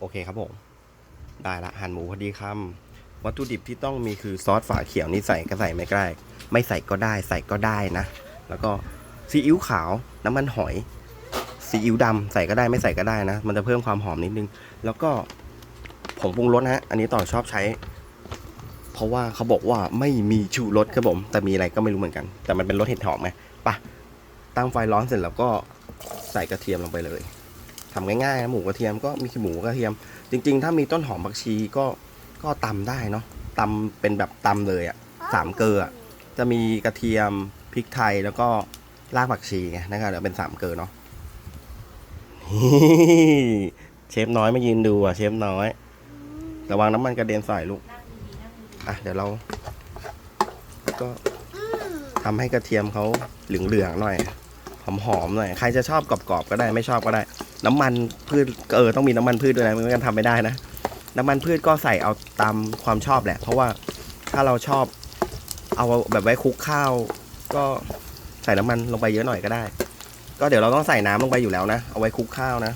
โอเคครับผม ได้ละหั่นหมูพอดีคำวัตถุดิบที่ต้องมีคือซอสฝาเขียวนี่ใส่ก็ใส่ไม่ได้ไม่ใส่ก็ได้ใส่ก็ได้นะ แล้วก็ซีอิ๊วขาวน้ำมันหอยซีอิ๊วดำใส่ก็ได้ไม่ใส่ก็ได้นะ มันจะเพิ่มความหอมนิดนึง แล้วก็ผงปรุงรสนะฮะ อันนี้ต่อชอบใช้ เพราะว่าเขาบอกว่าไม่มีชูรสครับผม แต่มีอะไรก็ไม่รู้เหมือนกัน แต่มันเป็นรสเห็ดหอมไงปะตั้งไฟร้อนเสร็จแล้วก็ใส่กระเทียมลงไปเลย ทำง่ายๆนะหมูกระเทียมก็มีหมูกระเทียม จริง ๆ ถ้ามีต้นหอมผักชีก็ก็ตำได้เนาะตำเป็นแบบตำเลยอะสามเกลือจะมีกระเทียมพริกไทยแล้วก็รากผักชีไงนะครับเดี๋ยวเป็นสามเกลือเนาะเชฟน้อยมายืนดูอะเชฟน้อย ระวังน้ำมันกระเด็นใส่ลูกอะเดี๋ยวเรา ก็ทำให้กระเทียมเขาเหลืองๆหน่อยหอมๆหน่อย ใครจะชอบกรอบๆก็ได้ไม่ชอบก็ได้ น้ำมันพืชเออต้องมีน้ำมันพืชด้วยนะไม่งั้นทำไม่ได้นะ น้ำมันพืชก็ใส่เอาตามความชอบแหละ เพราะว่าถ้าเราชอบเอาแบบไว้คลุกข้าว ก็ใส่น้ำมันลงไปเยอะหน่อยก็ได้ ก็เดี๋ยวเราต้องใส่น้ำลงไปอยู่แล้วนะเอาไว้คลุกข้าวนะ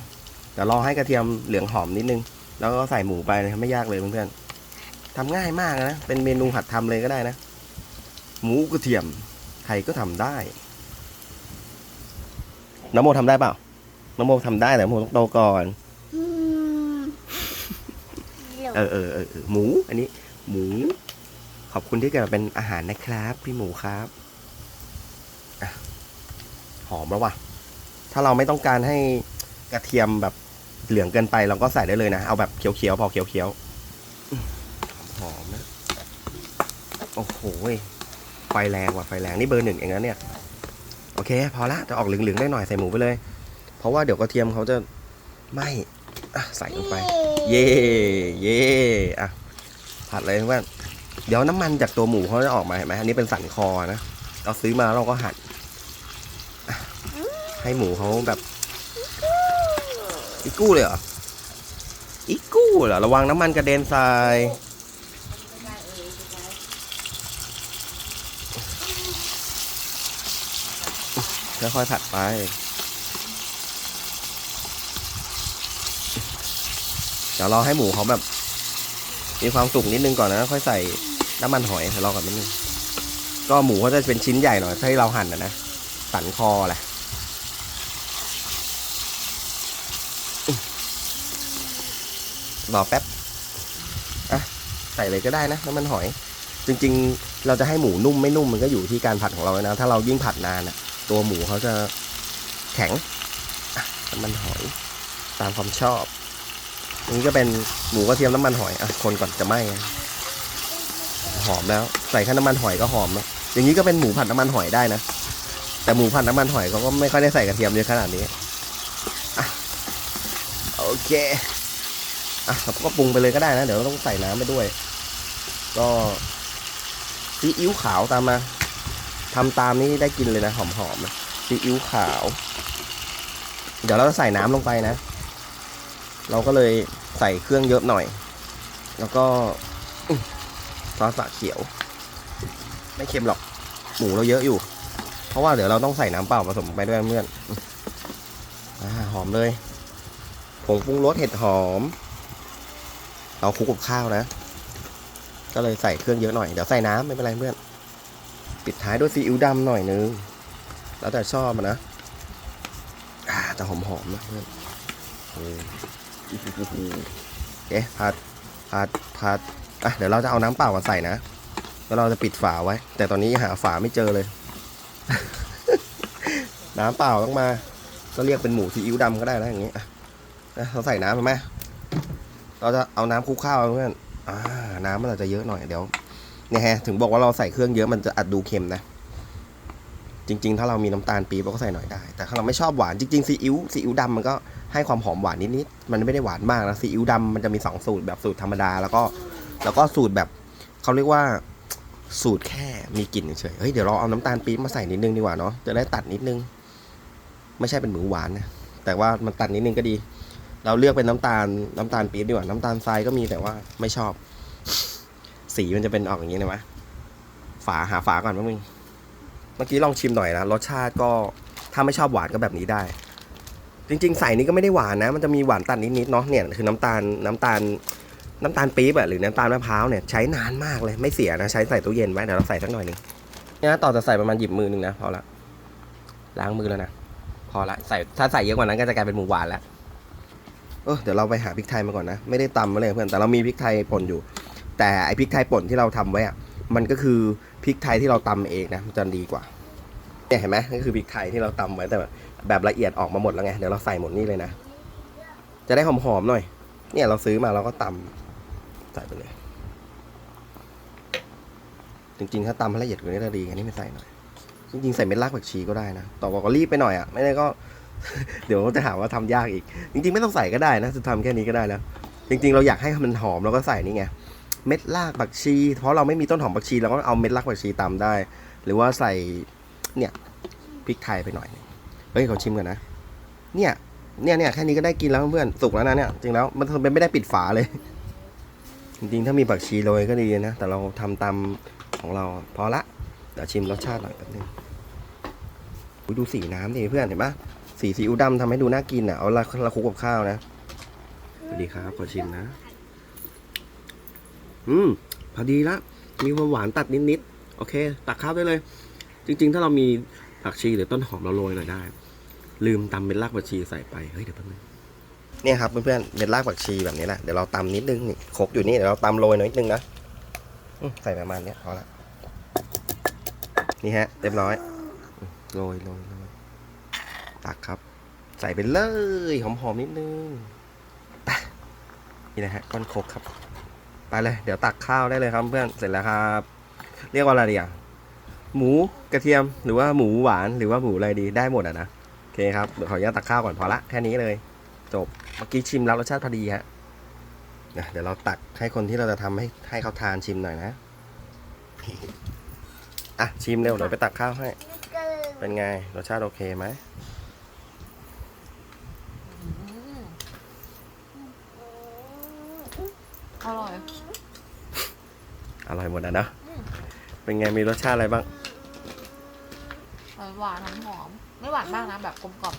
เดี๋ยวรอให้กระเทียมเหลืองหอมนิดนึง แล้วก็ใส่หมูไปนะไม่ยากเลยเพื่อนๆทำง่ายมากนะเป็นเมนูหัดทำเลยก็ได้นะ หมูกระเทียมใครก็ทำได้น้ำโมทำได้เปล่า น้ำโมทำได้แต่น้ำโมต้องโตก่อน อืมเออเออเออเออหมู อันนี้ หมู ขอบคุณที่เกิดมาเป็นอาหารนะครับ พี่หมูครับอะหอมแล้วว่ะ ถ้าเราไม่ต้องการให้กระเทียมแบบเหลืองเกินไปเราก็ใส่ได้เลยนะ เอาแบบเขียวๆพอเขียวๆอืมหอมนะ โอ้โหยไฟแรงว่ะไฟแรงนี่เบอร์หนึ่งเองนะเนี่ย โอเค พอละจะออกเหลืองๆได้หน่อยใส่หมูไปเลยเพ ราะว่าเดี๋ยวกระเทียมเขาจะไหม้อะใส่ลงไป เย่เย่อะผัดเลยเพื่อนเดี๋ยวน้ำมันจากตัวหมูเขาจะออกมาเห็นไหมอันนี้เป็นสันคอนะเราซื้อมาเราก็หั่นอะให้หมูเขาแบบอีกู้เลยเหรออีกู้เหรอระวังน้ำมันกระเด็นใส่ค่อยๆผัดไป เดี๋ยวรอให้หมูเขาแบบ มีความสุกนิดนึงก่อนนะ ค่อยใส่น้ำมันหอยเดี๋ยวรอก่อนนิดนึงก็หมูเขาจะเป็นชิ้นใหญ่หน่อยถ้าเราหั่นนะนะสันคอแหละรอแป๊บอะใส่เลยก็ได้นะน้ำมันหอย จริงๆ เราจะให้หมูนุ่มไม่นุ่มมันก็อยู่ที่การผัดของเรานะ ถ้าเรายิ่งผัดนานอะตัวหมูเขาจะแข็งน้ำมันหอย ตามความชอบ อันนี้ก็เป็นหมูกระเทียมน้ำมันหอยอะคนก่อนจะไหม้หอมแล้ว ใส่แค่น้ำมันหอยก็หอมแล้วอย่างนี้ก็เป็นหมูผัดน้ำมันหอยได้นะแต่หมูผัดน้ำมันหอยเขาก็ไม่ค่อยได้ใส่กระเทียมเยอะขนาดนี้อะโอเคอะเราก็ปรุงไปเลยก็ได้นะ เดี๋ยวต้องใส่น้ำไปด้วย ก็ซีอิ๊วขาวตามมาทำตามนี้ได้กินเลยนะหอมๆซีอิ๊วขาว เดี๋ยวเราจะใส่น้ำลงไปนะ เราก็เลยใส่เครื่องเยอะหน่อย แล้วก็ซอสฝาเขียว ไม่เค็มหรอก หมูเราเยอะอยู่ เพราะว่าเดี๋ยวเราต้องใส่น้ำเปล่าผสมไปด้วยเพื่อนอหอมเลยผงปรุงรสเห็ดหอม เราคลุกกับข้าวนะ ก็เลยใส่เครื่องเยอะหน่อย เดี๋ยวใส่น้ำไม่เป็นไรเพื่อน ปิดท้ายด้วยซีอิ๊วดำหน่อยนึง แล้วแต่ชอบอะนะอ่หอมๆนะเพื่อน เอ๊ะผัดผัดผัดอะเดี๋ยวเราจะเอาน้ำเปล่ามาใส่นะแล้วเราจะปิดฝาไว้ แต่ตอนนี้หาฝาไม่เจอเลย น้ำเปล่าต้องมา ก็เรียกเป็นหมูซีอิ๊วดำก็ได้นะอย่างงี้อะนะเราใส่น้ำไปไหมเราจะเอาน้ำคลุกข้าวเพื่อนอ่าน้ำมันอาจจะเยอะหน่อยเดี๋ยวเนี่ยฮะถึงบอกว่าเราใส่เครื่องเยอะมันจะอัดดูเค็มนะ จริง ๆ ถ้าเรามีน้ำตาลปี๊บเราก็ใส่หน่อยได้ แต่ถ้าเราไม่ชอบหวานจริงๆซีอิ๊วซีอิ๊วดำมันก็ ให้ความหอมหวานนิดๆมันไม่ได้หวานมากนะซีอิ๊วดำมันจะมีสองสูตรแบบสูตรธรรมดา แล้วก็แล้วก็สูตรแบบเขาเรียกว่าสูตรแค่มีกลิ่นเฉยเฮ้ยเดี๋ยวเราเอาน้ำตาลปี๊บมาใส่นิดนึงดีกว่าเนาะจะได้ตัดนิดนึง ไม่ใช่เป็นหมูหวานนะแต่ว่ามันตัดนิดนึงก็ดี เราเลือกเป็นน้ำตาลน้ำตาลปี๊บดีกว่าน้ำตาลทรายก็มีแต่ว่าไม่ชอบ สีมันจะเป็นออกอย่างนี้เลยไหมฝาหาฝาก่อนแป๊บนึงเมื่อกี้ลองชิมหน่อยนะรสชาติก็ถ้าไม่ชอบหวานก็แบบนี้ได้ จริงๆใส่นี่ก็ไม่ได้หวานนะ มันจะมีหวานตัดนิดๆเนาะเนี่ยคือน้ำตาลน้ำตาลน้ำตาลปี๊บอะหรือน้ำตาลมะพร้าวเนี่ยใช้นานมากเลยไม่เสียนะใช้ใส่ตู้เย็นไว้เดี๋ยวเราใส่สักหน่อยหนึ่งเนี่ยนะต่อจะใส่ประมาณหยิบมือหนึ่งนะพอละล้างมือแล้วนะพอละใส่ถ้าใส่เยอะกว่านั้นก็จะกลายเป็นหมูหวานแล้วเออเดี๋ยวเราไปหาพริกไทยมาก่อนนะไม่ได้ตำมาเลยเพื่อนแต่เรามีพริกไทยป่นอยู่ แต่ไอพริกไทยป่นที่เราทำไว้อะมันก็คือพริกไทยที่เราตำเองนะมันจะดีกว่าเนี่ยเห็นไหมนี่คือพริกไทยที่เราตำไว้แต่ แบบละเอียดออกมาหมดแล้วไง เดี๋ยวเราใส่หมดนี่เลยนะ จะได้หอมๆหน่อย เนี่ยเราซื้อมาเราก็ตำใส่ไปเลย จริงๆ ถ้าตำให้ละเอียดกว่านี้จะดีอันนี้ไม่ใส่หน่อย จริงๆ ใส่เม็ดรากผักชีก็ได้นะ ต่อบอกก็รีบไปหน่อยอะ ไม่ได้ก็ เดี๋ยวจะหาว่าทำยากอีก จริงๆ ไม่ต้องใส่ก็ได้นะจะทำแค่นี้ก็ได้แล้ว จริงๆ เราอยากให้มันหอมเราก็ใส่นี่ไง เม็ดรากผักชี เพราะเราไม่มีต้นหอมผักชีเราก็เอาเม็ดรากผักชีตำได้ หรือว่าใส่ เนี่ยพริกไทยไปหน่อยนึง เฮ้ยเขาชิมกันนะ เนี่ย เนี่ยเนี่ยแค่นี้ก็ได้กินแล้วเพื่อนสุกแล้วนะเนี่ยจริงแล้วมันเป็นไม่ได้ปิดฝาเลย จริงๆถ้ามีผักชีโรยก็ดีนะ แต่เราทำตามของเราพอละเดี๋ยวชิมรสชาติหน่อยแป๊บนึงดูสีน้ำดิเพื่อนเห็นปะสีซีอิ๊วดำทำให้ดูน่ากินอะเอาละละคลุกกับข้าวนะสวัสดีครับขอชิมนะ อืมพอดีละมีความหวานตัดนิดๆโอเค ตักข้าวได้เลย จริง ๆ ถ้าเรามีผักชีหรือต้นหอมเราโรยหน่อยได้ ลืมตำเป็นรากผักชีใส่ไปเฮ้ยเดี๋ยวแป๊บนึงเนี่ยครับเพื่อนๆเป็นรากผักชีแบบนี้แหละเดี๋ยวเราตำนิดนึงนี่โคกอยู่นี่เดี๋ยวเราตำโรยหน่อยนิดนึงนะอืมใส่ประมาณเนี้ยพอละนี่ฮะเรียบร้อยโรยโรยโรยตักครับ ใส่ไปเลยหอมๆนิดนึงไปนี่นะฮะก้อนโคกครับ ไปเลย เดี๋ยวตักข้าวได้เลยครับเพื่อนเสร็จแล้วครับ เรียกว่าอะไรดีอะหมูกระเทียมหรือว่าหมูหวานหรือว่าหมูอะไรดีได้หมดอะนะ เคครับเดี๋ยวขออนุญาตตักข้าวก่อนพอละแค่นี้เลย จบเมื่อกี้ชิมแล้วรสชาติพอดีฮะนะเดี๋ยวเราตักให้คนที่เราจะทำให้ให้เขาทานชิมหน่อยนะอะชิมเร็วเดี๋ยวไปตักข้าวให้ เป็นไงรสชาติโอเคไหมอร่อย อร่อยหมดอะเนอะเป็นไงมีรสชาติอะไรบ้าง หวานหอมหอมไม่หวานมากนะแบบกลมกล่อม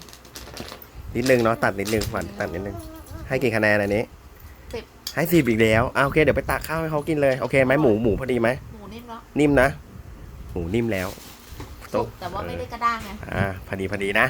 นิดนึงเนาะตัดนิดนึงหวานตัดนิดนึง ให้กี่คะแนนอันนี้สิบให้สิบอีกแล้วอะโอเคเดี๋ยวไปตักข้าวให้เขากินเลยโอเคไหมหมูหมูพอดีไหมหมูนิ่มแล้วนิ่มนะ หมูนิ่มแล้วสุกแต่ว่าไม่ได้กระด้างไงอ่าพอดีพอดีนะ